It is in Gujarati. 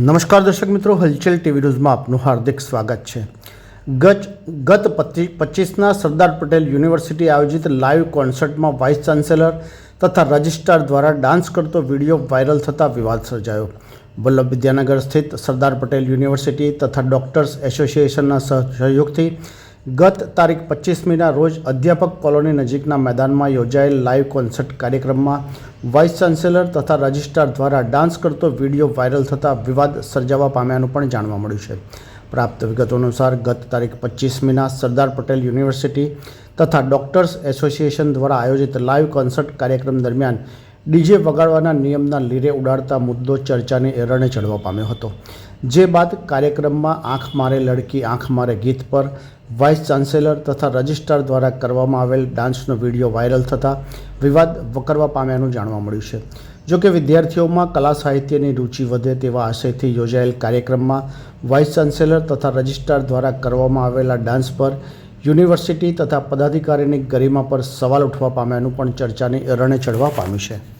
નમસ્કાર દર્શક મિત્રો, હલચલ ટીવી ન્યૂઝમાં આપનું હાર્દિક સ્વાગત છે. ગત ગત પચી, પચીસના સરદાર પટેલ યુનિવર્સિટી આયોજિત લાઈવ કોન્સર્ટમાં વાઇસ ચાન્સેલર તથા રજિસ્ટ્રાર દ્વારા ડાન્સ કરતો વીડિયો વાયરલ થતાં વિવાદ સર્જાયો. વલ્લભ વિદ્યાનગર સ્થિત સરદાર પટેલ યુનિવર્સિટી તથા ડૉક્ટર્સ એસોસિએશનના સહ- સહયોગથી ગત તારીખ પચીસમીના રોજ અધ્યાપક કોલોની નજીકના મેદાનમાં યોજાયેલ લાઈવ કોન્સર્ટ કાર્યક્રમમાં વાઇસ ચાન્સેલર તથા રજિસ્ટ્રાર દ્વારા ડાન્સ કરતો વીડિયો વાયરલ થતાં વિવાદ સર્જાવા પામ્યાનું પણ જાણવા મળ્યું છે. પ્રાપ્ત વિગતો અનુસાર ગત તારીખ પચીસમીના સરદાર પટેલ યુનિવર્સિટી તથા ડૉક્ટર્સ એસોસિએશન દ્વારા આયોજિત લાઈવ કોન્સર્ટ કાર્યક્રમ દરમિયાન ડીજે વગાડવાના નિયમના લીરે ઉડાડતા મુદ્દો ચર્ચાની એરણે ચડવા પામ્યો હતો. જે બાદ કાર્યક્રમમાં આંખ મારે લડકી, આંખ મારે ગીત પર વાઇસ ચાન્સેલર તથા રજિસ્ટ્રાર દ્વારા કરવામાં આવેલ ડાન્સનો વીડિયો વાયરલ થતાં વિવાદ વકરવા પામ્યાનું જાણવા મળ્યું છે. જો કે વિદ્યાર્થીઓમાં કલા સાહિત્યની રુચિ વધે તેવા આશયથી યોજાયેલ કાર્યક્રમમાં વાઇસ ચાન્સેલર તથા રજિસ્ટ્રાર દ્વારા કરવામાં આવેલા ડાન્સ પર યુનિવર્સિટી તથા પદાધિકારીની ગરિમા પર સવાલ ઉઠવા પામ્યાનું પણ ચર્ચાની રણે ચડવા પામ્યું છે.